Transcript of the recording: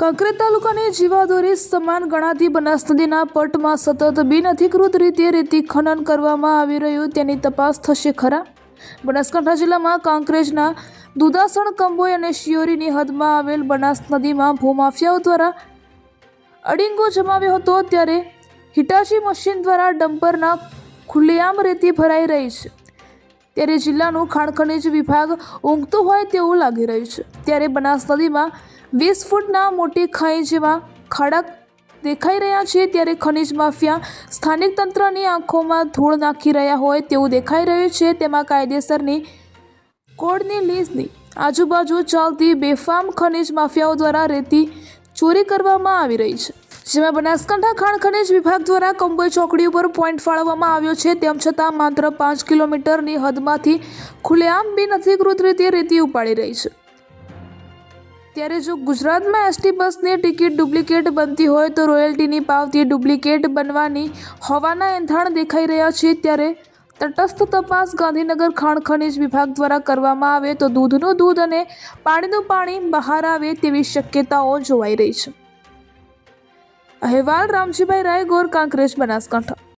કાંકરેજ તાલુકાની જીવાદોરી સમાન ગણાતી બનાસ નદીના પટમાં સતત બિનઅધિકૃત રીતે રેતી ખનન કરવામાં આવી રહ્યું, તેની તપાસ થશે ખરા? બનાસકાંઠા જિલ્લામાં કાંકરેજના દુધાસણ કંબોઈ અને શિયોરીની હદમાં આવેલ બનાસ નદીમાં ભૂમાફિયાઓ દ્વારા અડિંગો જમાવ્યો હતો, ત્યારે હિટાચી મશીન દ્વારા ડમ્પરના ખુલ્લેઆમ રેતી ભરાઈ રહી છે. ત્યારે જિલ્લાનું ખાણ ખનિજ વિભાગ ઊંઘતું હોય તેવું લાગી રહ્યું છે. ત્યારે બનાસ નદીમાં વીસ ફૂટના મોટી ખાઈ જેવા ખાડા દેખાઈ રહ્યા છે. ત્યારે ખનિજ માફિયા સ્થાનિક તંત્રની આંખોમાં ધૂળ નાખી રહ્યા હોય તેવું દેખાઈ રહ્યું છે. તેમાં કાયદેસરની કોડની લીઝની આજુબાજુ ચાલતી બેફામ ખનિજ માફિયાઓ દ્વારા રેતી ચોરી કરવામાં આવી રહી છે. જેમાં બનાસકાંઠા ખાણ ખનિજ વિભાગ દ્વારા કંબોઈ ચોકડી ઉપર પોઈન્ટ ફાળવવામાં આવ્યો છે. તેમ છતાં માત્ર પાંચ કિલોમીટરની હદમાંથી ખુલ્લેઆમ બિનઅધિકૃત રીતે રેતી ઉપાડી રહી છે. ત્યારે જો ગુજરાતમાં એસટી બસની ટિકિટ ડુપ્લિકેટ બનતી હોય તો રોયલ્ટીની પાવતી ડુપ્લિકેટ બનવાની હોવાના એંધાણ દેખાઈ રહ્યા છે. ત્યારે તટસ્થ તપાસ ગાંધીનગર ખાણ ખનિજ વિભાગ દ્વારા કરવામાં આવે તો દૂધનું દૂધ અને પાણીનું પાણી બહાર આવે તેવી શક્યતાઓ જોવાઈ રહી છે. અહેવાલ રામજીભાઈ રાયગોર કાંકરેજ બનાસકાંઠા.